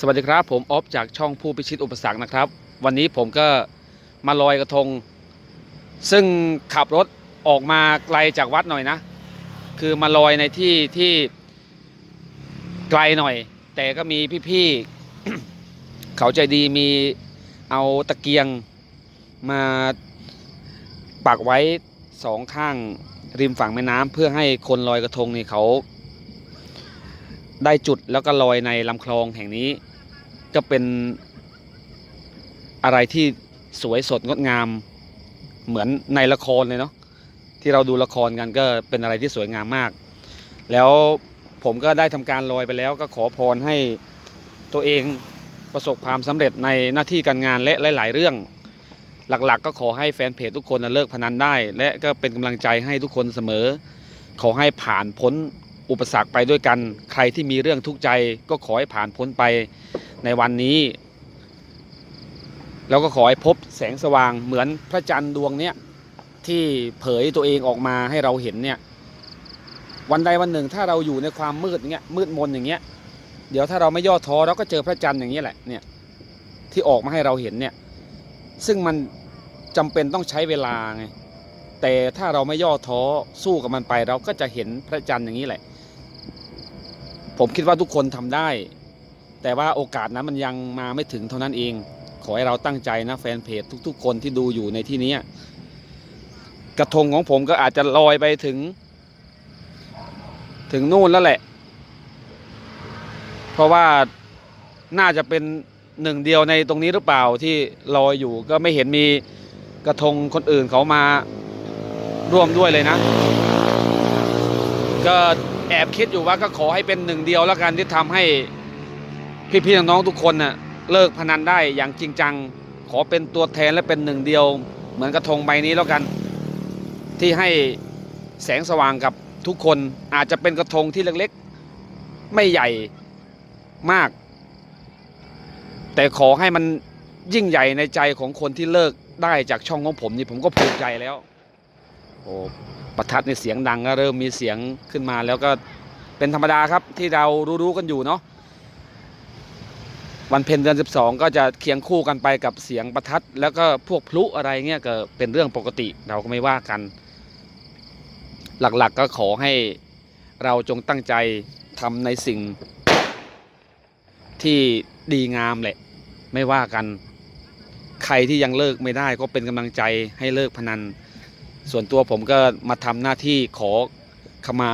สวัสดีครับผมออฟจากช่องผู้พิชิตอุปสรรคนะครับ วันนี้ผมก็มาลอยกระทง ซึ่งขับรถออกมาไกลจากวัดหน่อยนะ คือมาลอยในที่ที่ไกลหน่อย แต่ก็มีพี่ๆเขาใจดีมีเอาตะเกียงมาปักไว้สองข้างริมฝั่งแม่น้ำเพื่อให้คนลอยกระทงนี่เขาได้จุดแล้วก็ลอยในลำคลองแห่งนี้ ก็เป็นอะไรที่สวยสดงดงามเหมือนในละครเลยเนาะที่เราดูละครกันก็เป็นอะไรที่สวยงามมาก แล้วผมก็ได้ทำการลอยไปแล้ว ก็ขอพรให้ตัวเองประสบความสำเร็จในหน้าที่การงานและหลาย ๆ เรื่อง หลักๆ ก็ขอให้แฟนเพจทุกคนเลิกพนันได้ และก็เป็นกำลังใจให้ทุกคนเสมอ ขอให้ผ่านพ้นอุปสรรคไปด้วยกัน ใครที่มีเรื่องทุกข์ใจ ก็ขอให้ผ่านพ้นไป ในวันนี้แล้วก็ขอให้พบแสงสว่างเหมือนพระจันทร์ดวงเนี้ยที่เผยตัวเองออกมาให้เราเห็นเนี่ย วันใดวันหนึ่งถ้าเราอยู่ในความมืดอย่างเงี้ยมืดมนอย่างเงี้ย เดี๋ยวถ้าเราไม่ย่อท้อเราก็เจอพระจันทร์อย่างนี้ยแหละเนี่ยที่ออกมาให้เราเห็นเนี่ย ซึ่งมันจำเป็นต้องใช้เวลาไงแต่ถ้าเราไม่ย่อท้อสู้กับมันไปเราก็จะเห็นพระจันทร์อย่างนี้แหละ ผมคิดว่าทุกคนทำได้ แต่ว่าโอกาสนั้นมันยังมาไม่ถึงเท่านั้นเอง ขอให้เราตั้งใจนะแฟนเพจทุก ๆ คนที่ดูอยู่ในที่นี้กระทงของผมก็อาจจะลอยไปถึง ถึงนู่นแล้วแหละ เพราะว่าน่าจะเป็นหนึ่งเดียวในตรงนี้หรือเปล่าที่ลอยอยู่ก็ไม่เห็นมีกระทงคนอื่นเขามาร่วมด้วยเลยนะ ก็แอบคิดอยู่ว่าก็ขอให้เป็นหนึ่งเดียวแล้วกันที่ทำให้ พี่ๆน้องๆทุกคนน่ะเลิกพนันได้อย่างจริงจัง ขอเป็นตัวแทนและเป็นหนึ่งเดียว เหมือนกระทงใบนี้แล้วกัน ที่ให้แสงสว่างกับทุกคนอาจจะเป็นกระทงที่เล็กๆ ไม่ใหญ่มาก แต่ขอให้มันยิ่งใหญ่ในใจของคนที่เลิกได้จากช่องของผมนี่ผมก็ภูมิใจแล้ว โอ้ประทัดในเสียงดังก็เริ่มมีเสียงขึ้นมาแล้วก็เป็นธรรมดาครับที่เรารู้ๆกันอยู่เนาะ วันเพ็ญเดือน 12 ก็จะเคียงคู่กันไปกับเสียงประทัด แล้วก็พวกพลุอะไรเงี้ยก็เป็นเรื่องปกติเราก็ไม่ว่ากัน หลักๆก็ขอให้เราจงตั้งใจทำในสิ่งที่ดีงามแหละ ไม่ว่ากัน ใครที่ยังเลิกไม่ได้ก็เป็นกำลังใจให้เลิกพนัน ส่วนตัวผมก็มาทำหน้าที่ขอขมา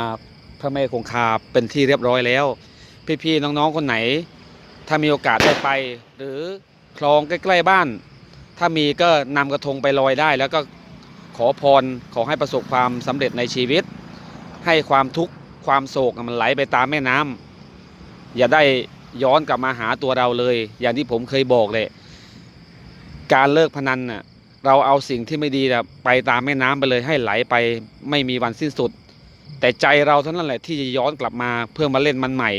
พระแม่คงคาเป็นที่เรียบร้อยแล้ว พี่ๆน้องๆคนไหน ถ้ามีโอกาสได้ไป หรือคลองใกล้ ๆบ้าน ถ้ามีก็นำกระทงไปลอยได้ แล้วก็ขอพรขอให้ประสบความสำเร็จในชีวิต ให้ความทุกข์ความโศกมันไหลไปตามแม่น้ำอย่าได้ย้อนกลับมาหาตัวเราเลย อย่างที่ผมเคยบอกเลย การเลิกพนันน่ะเราเอาสิ่งที่ไม่ดีไปตามแม่น้ำไปเลยให้ไหลไปไม่มีวันสิ้นสุด แต่ใจเราเท่านั้นแหละที่จะย้อนกลับมาเพื่อมาเล่นมันใหม่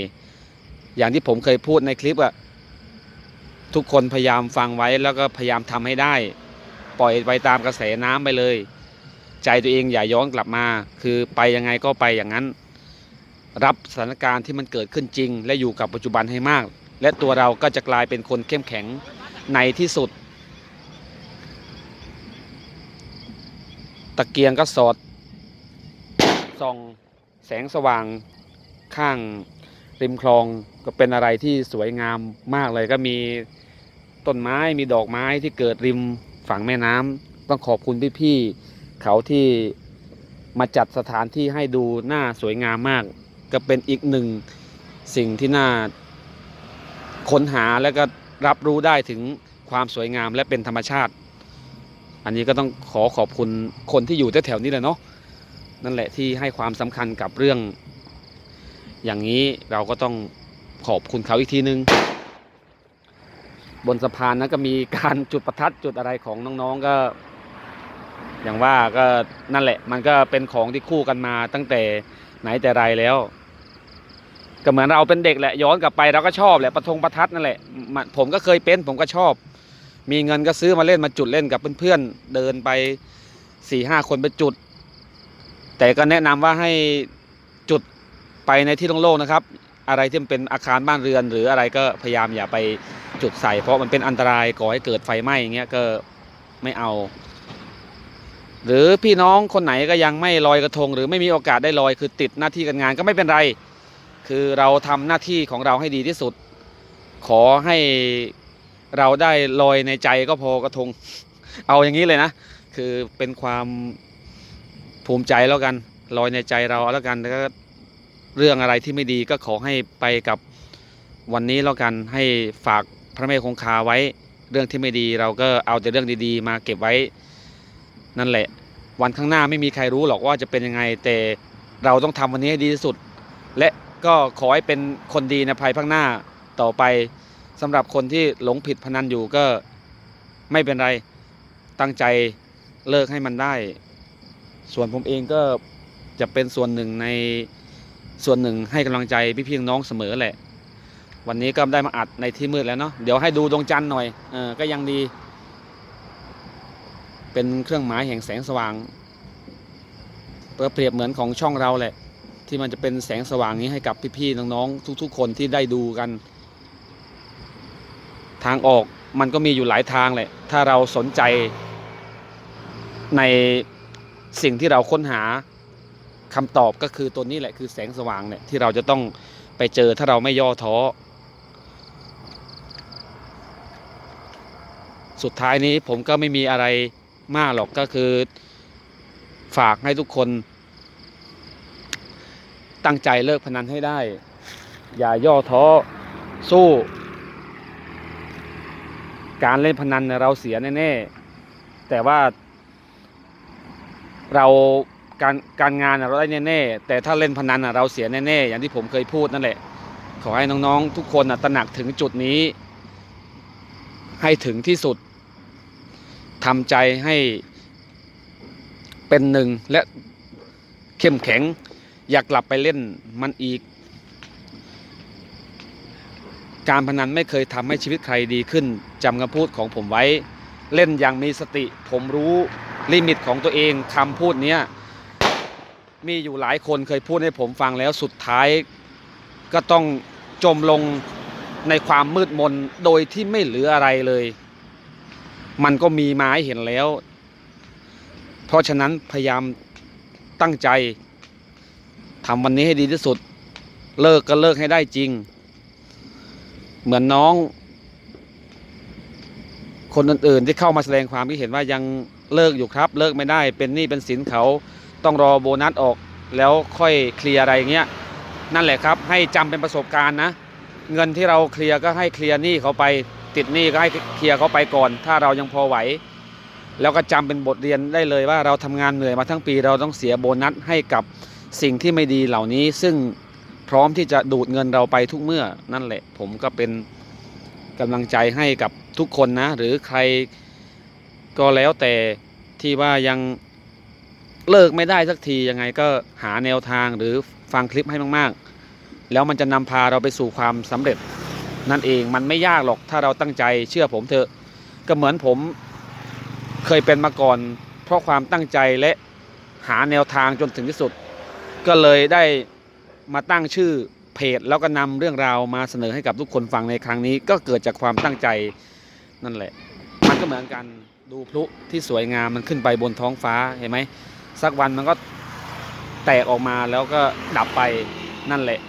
อย่างที่ผมเคยพูดในคลิปอะทุกคนพยายามฟังไว้แล้วก็พยายามทำให้ได้ ปล่อยไปตามกระแสน้ำไปเลย ใจตัวเองอย่าย้อนกลับมา คือไปยังไงก็ไปอย่างนั้น รับสถานการณ์ที่มันเกิดขึ้นจริง และอยู่กับปัจจุบันให้มาก และตัวเราก็จะกลายเป็นคนเข้มแข็งในที่สุด ตะเกียงก็สอดส่องแสงสว่างข้าง ริมคลองก็เป็นอะไรที่สวยงามมากเลยก็มีต้นไม้มีดอกไม้ที่เกิดริมฝั่งแม่น้ำต้องขอบคุณพี่ๆเขาที่มาจัดสถานที่ให้ดูหน้าสวยงามมาก ก็เป็นอีกหนึ่งสิ่งที่น่าค้นหาและก็รับรู้ได้ถึงความสวยงามและเป็นธรรมชาติ อันนี้ก็ต้องขอขอบคุณคนที่อยู่แถวๆนี้เลยเนาะนั่นแหละที่ให้ความสำคัญกับเรื่อง อย่างนี้เราก็ต้องขอบคุณเขาอีกทีนึง บนสะพานนั้นก็มีการจุดประทัดจุดอะไรของน้องๆก็ อย่างว่าก็นั่นแหละ มันก็เป็นของที่คู่กันมาตั้งแต่ไหนแต่ไรแล้ว ก็เหมือนเราเป็นเด็กแหละย้อนกลับไปเราก็ชอบแหละประทงประทัดนั่นแหละผมก็เคยเป็นผมก็ชอบ มีเงินก็ซื้อมาเล่นมาจุดเล่นกับเพื่อนๆเดินไปสี่ห้าคนไปจุด แต่ก็แนะนำว่าให้ ไปในที่โล่งๆนะครับ อะไรที่มันเป็นอาคารบ้านเรือน หรืออะไรก็พยายามอย่าไปจุดใส่ เพราะมันเป็นอันตรายก่อให้เกิดไฟไหม้อย่างเงี้ยก็ไม่เอา หรือพี่น้องคนไหนก็ยังไม่ลอยกระทง หรือไม่มีโอกาสได้ลอยคือติดหน้าที่การงานก็ไม่เป็นไร คือเราทำหน้าที่ของเราให้ดีที่สุด ขอให้เราได้ลอยในใจก็พอกระทง เอาอย่างนี้เลยนะ คือเป็นความภูมิใจแล้วกันลอยในใจเราแล้วกันแล้วก็ เรื่องอะไรที่ไม่ดีก็ขอให้ไปกับวันนี้แล้วกันให้ฝากพระแม่คงคาไว้เรื่องที่ไม่ดีเราก็เอาแต่เรื่องดีๆ มาเก็บไว้นั่นแหละ วันข้างหน้าไม่มีใครรู้หรอกว่าจะเป็นยังไงแต่เราต้องทำวันนี้ให้ดีที่สุด และก็ขอให้เป็นคนดีในภายภาคหน้าต่อไปสำหรับคนที่หลงผิดพนันอยู่ก็ไม่เป็นไรตั้งใจเลิกให้มันได้ ส่วนผมเองก็จะเป็นส่วนหนึ่งใน ส่วนหนึ่งให้กำลังใจพี่ๆน้องเสมอแหละ วันนี้ก็ได้มาอัดในที่มืดแล้วเนาะเดี๋ยวให้ดูดวงจันทร์หน่อยเออก็ยังดี เป็นเครื่องหมายแห่งแสงสว่างเปรียบเหมือนของช่องเราแหละ ที่มันจะเป็นแสงสว่างนี้ให้กับพี่ๆน้องๆทุก ๆ คนที่ได้ดูกัน ทางออกมันก็มีอยู่หลายทางแหละ ถ้าเราสนใจในสิ่งที่เราค้นหา คำตอบก็คือตัวนี้แหละคือแสงสว่างเนี่ยที่เราจะต้องไปเจอถ้าเราไม่ย่อท้อ สุดท้ายนี้ผมก็ไม่มีอะไรมากหรอกก็คือฝากให้ทุกคน ตั้งใจเลิกพนันให้ได้ อย่าย่อท้อสู้ การเล่นพนันเนี่ยเราเสียแน่ ๆ แต่ว่าเรา การการงานเราได้แน่ๆแต่ถ้าเล่นพนันเราเสียแน่ๆอย่างที่ผมเคยพูดนั่นแหละ ขอให้น้องๆทุกคนตระหนักถึงจุดนี้ ให้ถึงที่สุดทำใจให้เป็นหนึ่งและเข้มแข็ง อยากกลับไปเล่นมันอีก การพนันไม่เคยทำให้ชีวิตใครดีขึ้นจำคำพูดของผมไว้ เล่นอย่างมีสติ ผมรู้ลิมิตของตัวเองคำพูดเนี้ย มีอยู่หลายคนเคยพูดให้ผมฟังแล้วสุดท้าย ก็ต้องจมลงในความมืดมนโดยที่ไม่เหลืออะไรเลย มันก็มีมาให้เห็นแล้ว เพราะฉะนั้นพยายามตั้งใจทำวันนี้ให้ดีที่สุด เลิกก็เลิกให้ได้จริง เหมือนน้อง คนอื่นๆที่เข้ามาแสดงความคิดเห็นว่ายังเลิกอยู่ครับ เลิกไม่ได้เป็นหนี้เป็นสินเขา ต้องรอโบนัสออกแล้วค่อยเคลียร์อะไรเงี้ยนั่นแหละครับ ให้จำเป็นประสบการณ์นะ เงินที่เราเคลียร์ก็ให้เคลียร์หนี้เขาไปติดหนี้ก็ให้เคลียร์เขาไปก่อน ถ้าเรายังพอไหว แล้วก็จำเป็นบทเรียนได้เลยว่าเราทำงานเหนื่อยมาทั้งปีเราต้องเสียโบนัสให้กับสิ่งที่ไม่ดีเหล่านี้ ซึ่งพร้อมที่จะดูดเงินเราไปทุกเมื่อนั่นแหละ ผมก็เป็นกำลังใจให้กับทุกคนนะ หรือใครก็แล้วแต่ที่ว่ายัง เลิกไม่ได้สักทียังไงก็หาแนวทางหรือฟังคลิปให้มากๆ แล้วมันจะนำพาเราไปสู่ความสำเร็จ นั่นเองมันไม่ยากหรอกถ้าเราตั้งใจเชื่อผมเถอะก็เหมือนผมเคยเป็นมาก่อน เพราะความตั้งใจและหาแนวทางจนถึงที่สุด ก็เลยได้มาตั้งชื่อเพจแล้วก็นำเรื่องราวมาเสนอให้กับทุกคนฟังในครั้งนี้ ก็เกิดจากความตั้งใจนั่นแหละ มันก็เหมือนกันดูพลุที่สวยงามมันขึ้นไปบนท้องฟ้าเห็นไหม สักวันมันก็แตกออกมาแล้วก็ดับไปนั่นแหละ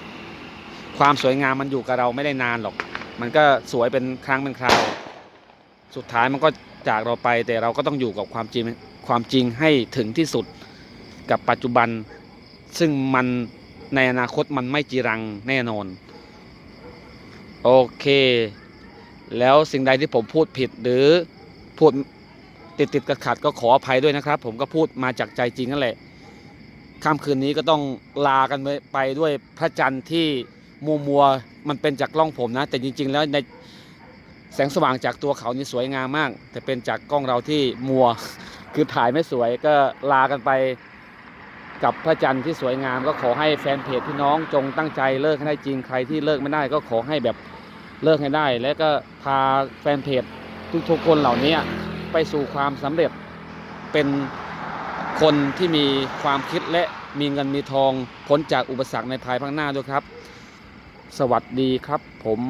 ความสวยงามมันอยู่กับเราไม่ได้นานหรอก มันก็สวยเป็นครั้งเป็นคราว สุดท้ายมันก็จากเราไปแต่เราก็ต้องอยู่กับความจริงความจริงให้ถึงที่สุดกับปัจจุบัน ซึ่งมันในอนาคตมันไม่จีรังแน่นอน โอเค แล้วสิ่งใดที่ผมพูดผิดหรือพูด ติดติดๆขัดก็ขออภัยด้วยนะครับ ผมก็พูดมาจากใจจริงนั่นแหละค่ำคืนนี้ก็ต้องลากันไปไปด้วยพระจันทร์ที่มัวมัวมันเป็นจากกล้องผมนะ แต่จริง ๆ แล้วในแสงสว่างจากตัวเขานี่สวยงามมาก แต่เป็นจากกล้องเราที่มัว คือถ่ายไม่สวยก็ลากันไปกับพระจันทร์ที่สวยงามก็ขอให้แฟนเพจพี่น้องจงตั้งใจเลิกให้ได้จริงใครที่เลิกไม่ได้ก็ขอให้แบบเลิกให้ได้ และก็พาแฟนเพจทุกๆคนเหล่านี้ ไปสู่ความสำเร็จ เป็นคนที่มีความคิดและมีเงินมีทองพ้นจากอุปสรรคในภายภาคหน้าด้วยครับ สวัสดีครับผม